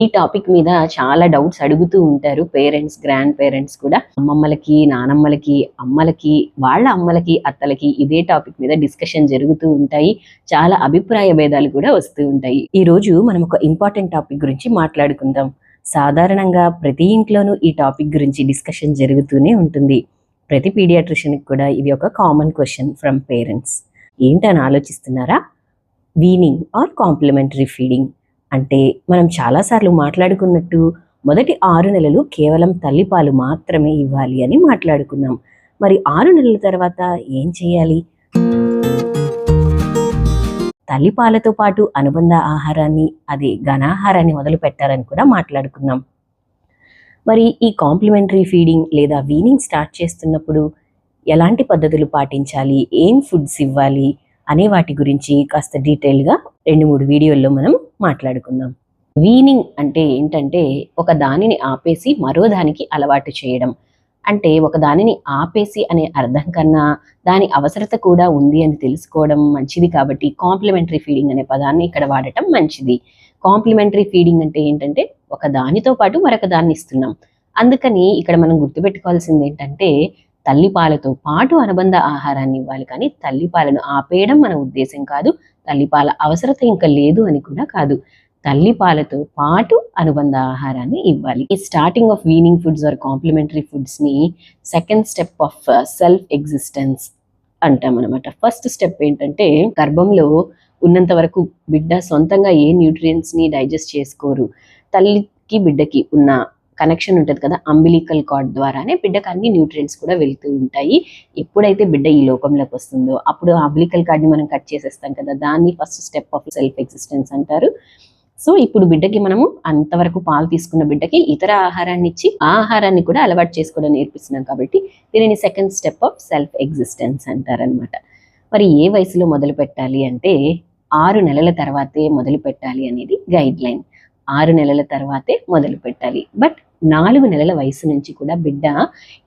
ఈ టాపిక్ మీద చాలా డౌట్స్ అడుగుతూ ఉంటారు పేరెంట్స్ గ్రాండ్ పేరెంట్స్ కూడా. అమ్మమ్మలకి నానమ్మలకి అమ్మలకి వాళ్ళ అమ్మలకి అత్తలకి ఇదే టాపిక్ మీద డిస్కషన్ జరుగుతూ ఉంటాయి. చాలా అభిప్రాయ భేదాలు కూడా వస్తూ ఉంటాయి. ఈ రోజు మనం ఒక ఇంపార్టెంట్ టాపిక్ గురించి మాట్లాడుకుందాం. సాధారణంగా ప్రతి ఇంట్లోనూ ఈ టాపిక్ గురించి డిస్కషన్ జరుగుతూనే ఉంటుంది. ప్రతి పీడియాట్రిషియన్కి కూడా ఇది ఒక కామన్ క్వశ్చన్ ఫ్రమ్ పేరెంట్స్ ఏంటని ఆలోచిస్తున్నారా? వీనింగ్ ఆర్ కాంప్లిమెంటరీ ఫీడింగ్ అంటే మనం చాలాసార్లు మాట్లాడుకున్నట్టు మొదటి ఆరు నెలలు కేవలం తల్లిపాలు మాత్రమే ఇవ్వాలి అని మాట్లాడుకున్నాం. మరి ఆరు నెలల తర్వాత ఏం చేయాలి? తల్లిపాలతో పాటు అనుబంధ ఆహారాన్ని అది ఘనాహారాన్ని మొదలు పెట్టారని కూడా మాట్లాడుకున్నాం. మరి ఈ కాంప్లిమెంటరీ ఫీడింగ్ లేదా వీనింగ్ స్టార్ట్ చేస్తున్నప్పుడు ఎలాంటి పద్ధతులు పాటించాలి? ఏం ఫుడ్స్ ఇవ్వాలి? అనే వాటి గురించి కాస్త డీటెయిల్గా రెండు మూడు వీడియోల్లో మనం మాట్లాడుకుందాం. వీనింగ్ అంటే ఏంటంటే ఒక దానిని ఆపేసి మరో దానికి అలవాటు చేయడం. అంటే ఒక దానిని ఆపేసి అనే అర్థం కన్నా దాని అవసరత కూడా ఉంది అని తెలుసుకోవడం మంచిది కాబట్టి కాంప్లిమెంటరీ ఫీడింగ్ అనే పదాన్ని ఇక్కడ వాడటం మంచిది. కాంప్లిమెంటరీ ఫీడింగ్ అంటే ఏంటంటే ఒక దానితో పాటు మరొక దాన్ని ఇస్తున్నాం. అందుకని ఇక్కడ మనం గుర్తుపెట్టుకోవాల్సింది ఏంటంటే తల్లిపాలతో పాటు అనుబంధ ఆహారాన్ని ఇవ్వాలి. కానీ తల్లిపాలను ఆపేయడం మన ఉద్దేశం కాదు. తల్లిపాల అవసరత ఇంకా లేదు అని కూడా కాదు. తల్లిపాలతో పాటు అనుబంధ ఆహారాన్ని ఇవ్వాలి. ఈ starting of weaning foods or complementary ఫుడ్స్ని second step of self existence అంటాం అనమాట ఫస్ట్ స్టెప్ ఏంటంటే గర్భంలో ఉన్నంత వరకు బిడ్డ సొంతంగా ఏ న్యూట్రియంట్స్ని డైజెస్ట్ చేసుకోరు. తల్లికి బిడ్డకి ఉన్న కనెక్షన్ ఉంటుంది కదా అంబిలికల్ కార్డ్ ద్వారానే బిడ్డకు అన్ని న్యూట్రియంట్స్ కూడా వెళ్తూ ఉంటాయి. ఎప్పుడైతే బిడ్డ ఈ లోకంలోకి వస్తుందో అప్పుడు అంబిలికల్ కార్డ్ని మనం కట్ చేసేస్తాం కదా దాన్ని first step of self existence అంటారు. సో ఇప్పుడు బిడ్డకి మనము అంతవరకు పాలు తీసుకున్న బిడ్డకి ఇతర ఆహారాన్ని ఇచ్చి ఆ ఆహారాన్ని కూడా అలవాటు చేసుకోవడం నేర్పిస్తున్నాం కాబట్టి దీనిని second step of self existence అంటారనమాట మరి ఏ వయసులో మొదలు పెట్టాలి అంటే ఆరు నెలల తర్వాతే మొదలు పెట్టాలి అనేది గైడ్ లైన్ ఆరు నెలల తర్వాతే మొదలు పెట్టాలి. బట్ నాలుగు నెలల వయసు నుంచి కూడా బిడ్డ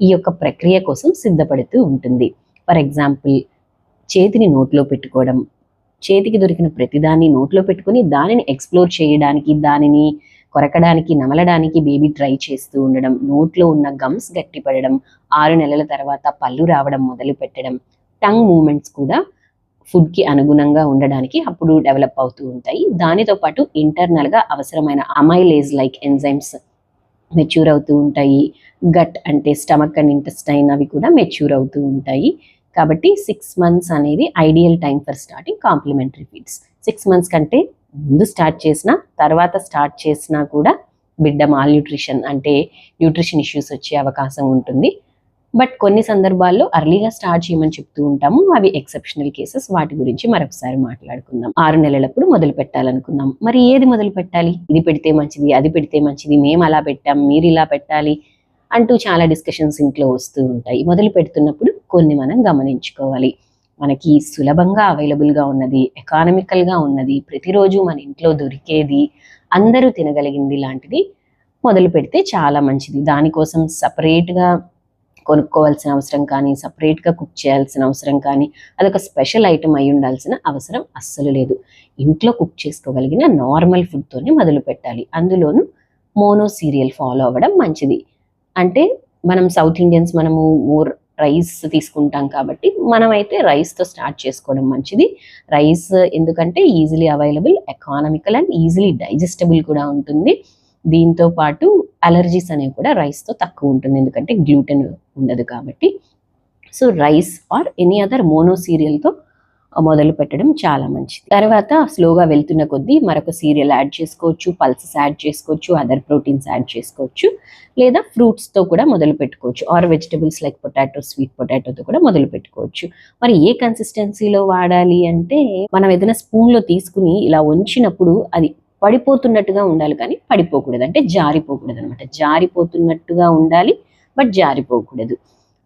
ఈ యొక్క ప్రక్రియ కోసం సిద్ధపడుతూ ఉంటుంది. ఫర్ ఎగ్జాంపుల్ చేతిని నోట్లో పెట్టుకోవడం చేతికి దొరికిన ప్రతిదాన్ని నోట్లో పెట్టుకొని దానిని ఎక్స్ప్లోర్ చేయడానికి దానిని కొరకడానికి నమలడానికి బేబీ ట్రై చేస్తూ ఉండడం నోట్లో ఉన్న గమ్స్ గట్టిపడడం ఆరు నెలల తర్వాత పళ్ళు రావడం మొదలు పెట్టడం టంగ్ మూమెంట్స్ కూడా ఫుడ్కి అనుగుణంగా ఉండడానికి అప్పుడు డెవలప్ అవుతూ ఉంటాయి. దానితో పాటు ఇంటర్నల్గా అవసరమైన అమైలేజ్ లైక్ ఎంజైమ్స్ మెచ్యూర్ అవుతూ ఉంటాయి. గట్ అంటే స్టమక్ అండ్ ఇంటెస్టైన్ అవి కూడా మెచ్యూర్ అవుతూ ఉంటాయి. కాబట్టి సిక్స్ మంత్స్ అనేది ideal time for starting complementary feeds six months కంటే ముందు స్టార్ట్ చేసిన తర్వాత స్టార్ట్ చేసినా కూడా బిడ్డ మాల్ న్యూట్రిషన్ అంటే న్యూట్రిషన్ ఇష్యూస్ వచ్చే అవకాశం ఉంటుంది. బట్ కొన్ని సందర్భాల్లో అర్లీగా స్టార్ట్ చేయమని చెప్తూ ఉంటాము. అవి ఎక్సెప్షనల్ కేసెస్ వాటి గురించి మరొకసారి మాట్లాడుకుందాం. ఆరు నెలలప్పుడు మొదలు పెట్టాలనుకుందాం. మరి ఏది మొదలు పెట్టాలి? ఇది పెడితే మంచిది అది పెడితే మంచిది మేము అలా పెట్టాం మీరు ఇలా పెట్టాలి అంటూ చాలా డిస్కషన్స్ ఇంట్లో వస్తూ ఉంటాయి. మొదలు పెడుతున్నప్పుడు కొన్ని మనం గమనించుకోవాలి. మనకి సులభంగా అవైలబుల్గా ఉన్నది ఎకానమికల్గా ఉన్నది ప్రతిరోజు మన ఇంట్లో దొరికేది అందరూ తినగలిగింది లాంటిది మొదలు పెడితే చాలా మంచిది. దానికోసం సపరేట్గా కొనుక్కోవాల్సిన అవసరం కానీ సపరేట్గా కుక్ చేయాల్సిన అవసరం కానీ అదొక స్పెషల్ ఐటమ్ అయి ఉండాల్సిన అవసరం అస్సలు లేదు. ఇంట్లో కుక్ చేసుకోగలిగిన నార్మల్ ఫుడ్తోనే మొదలు పెట్టాలి. అందులోనూ మోనో సీరియల్ ఫాలో అవ్వడం మంచిది. అంటే మనం సౌత్ ఇండియన్స్ మనము మోర్ రైస్ తీసుకుంటాం కాబట్టి మనమైతే రైస్తో స్టార్ట్ చేసుకోవడం మంచిది. రైస్ ఎందుకంటే easily available economical and easily digestible కూడా ఉంటుంది. దీంతో పాటు అలర్జీస్ అనేవి కూడా రైస్తో తక్కువ ఉంటుంది. ఎందుకంటే గ్లూటెన్ ఉండదు కాబట్టి. So rice or any other mono సీరియల్తో మొదలు పెట్టడం చాలా మంచిది. తర్వాత స్లోగా వెళ్తున్న కొద్దీ మరొక సీరియల్ యాడ్ చేసుకోవచ్చు. పల్సెస్ యాడ్ చేసుకోవచ్చు. అదర్ ప్రోటీన్స్ యాడ్ చేసుకోవచ్చు. లేదా ఫ్రూట్స్తో కూడా మొదలు పెట్టుకోవచ్చు. Or vegetables like potato sweet పొటాటోతో కూడా మొదలు పెట్టుకోవచ్చు. మరి ఏ కన్సిస్టెన్సీలో వాడాలి అంటే మనం ఏదైనా స్పూన్లో తీసుకుని ఇలా ఉంచినప్పుడు అది పడిపోతున్నట్టుగా ఉండాలి కానీ పడిపోకూడదు. అంటే జారిపోకూడదు అనమాట జారిపోతున్నట్టుగా ఉండాలి బట్ జారిపోకూడదు.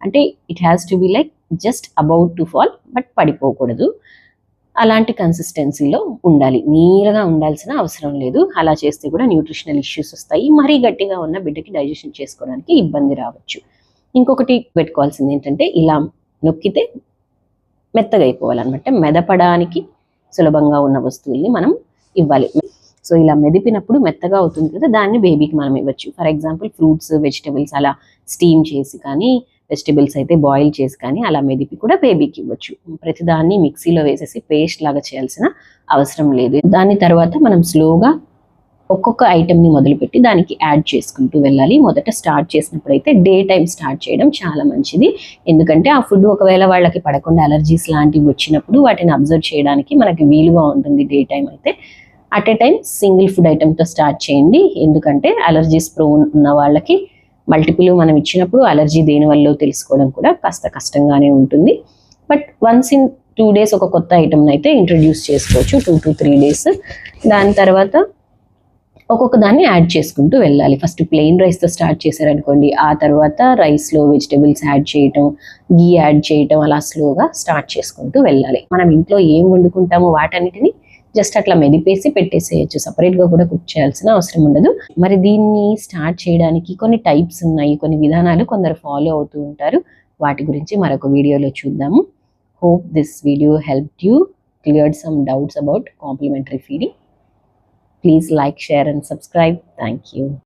అంటే it has to be like just about to fall but పడిపోకూడదు. అలాంటి కన్సిస్టెన్సీలో ఉండాలి. నీరగా ఉండాల్సిన అవసరం లేదు. అలా చేస్తే కూడా న్యూట్రిషనల్ ఇష్యూస్ వస్తాయి. మరీ గట్టిగా ఉన్న బిడ్డకి డైజెషన్ చేసుకోవడానికి ఇబ్బంది రావచ్చు. ఇంకొకటి పెట్టుకోవాల్సింది ఏంటంటే ఇలా నొక్కితే మెత్తగా అయిపోవాలన్నమాట. మెదపడానికి సులభంగా ఉన్న వస్తువుల్ని మనం ఇవ్వాలి. సో ఇలా మెదిపినప్పుడు మెత్తగా అవుతుంది కదా దాన్ని బేబీకి మనం ఇవ్వచ్చు. ఫర్ ఎగ్జాంపుల్ ఫ్రూట్స్ వెజిటబుల్స్ అలా స్టీమ్ చేసి కానీ వెజిటబుల్స్ అయితే బాయిల్ చేసి కానీ అలా మెదిపి కూడా బేబీకి ఇవ్వచ్చు. ప్రతిదాన్ని మిక్సీలో వేసేసి పేస్ట్ లాగా చేయాల్సిన అవసరం లేదు. దాని తర్వాత మనం స్లోగా ఒక్కొక్క ఐటెంని మొదలుపెట్టి దానికి యాడ్ చేసుకుంటూ వెళ్ళాలి. మొదట స్టార్ట్ చేసినప్పుడు అయితే డే టైం స్టార్ట్ చేయడం చాలా మంచిది. ఎందుకంటే ఆ ఫుడ్ ఒకవేళ వాళ్ళకి పడకుండా అలర్జీస్ లాంటివి వచ్చినప్పుడు వాటిని అబ్జర్వ్ చేయడానికి మనకి వీలుగా ఉంటుంది డే టైం అయితే. At a time single food ఐటెంతో start చేయండి. ఎందుకంటే అలర్జీస్ ప్రోన్ ఉన్న వాళ్ళకి మల్టిపుల్ మనం ఇచ్చినప్పుడు అలర్జీ దేనివల్లో తెలుసుకోవడం కూడా కాస్త కష్టంగానే ఉంటుంది. But once in two days ఒక కొత్త ఐటమ్ని అయితే ఇంట్రడ్యూస్ చేసుకోవచ్చు. టూ టు త్రీ డేస్ దాని తర్వాత ఒక్కొక్క దాన్ని యాడ్ చేసుకుంటూ వెళ్ళాలి. ఫస్ట్ ప్లెయిన్ రైస్తో స్టార్ట్ చేశారనుకోండి. ఆ తర్వాత రైస్లో వెజిటబుల్స్ యాడ్ చేయటం గీ యాడ్ చేయటం అలా స్లోగా స్టార్ట్ చేసుకుంటూ వెళ్ళాలి. మనం ఇంట్లో ఏం వండుకుంటామో వాటన్నిటిని జస్ట్ అట్లా మెదిపేసి పెట్టేసేయచ్చు. సపరేట్గా కూడా కుక్ చేయాల్సిన అవసరం ఉండదు. మరి దీన్ని స్టార్ట్ చేయడానికి కొన్ని టైప్స్ ఉన్నాయి కొన్ని విధానాలు కొందరు ఫాలో అవుతూ ఉంటారు. వాటి గురించి మరొక వీడియోలో చూద్దాము. Hope this video help you cleared some doubts about complementary feeding please like share and subscribe thank you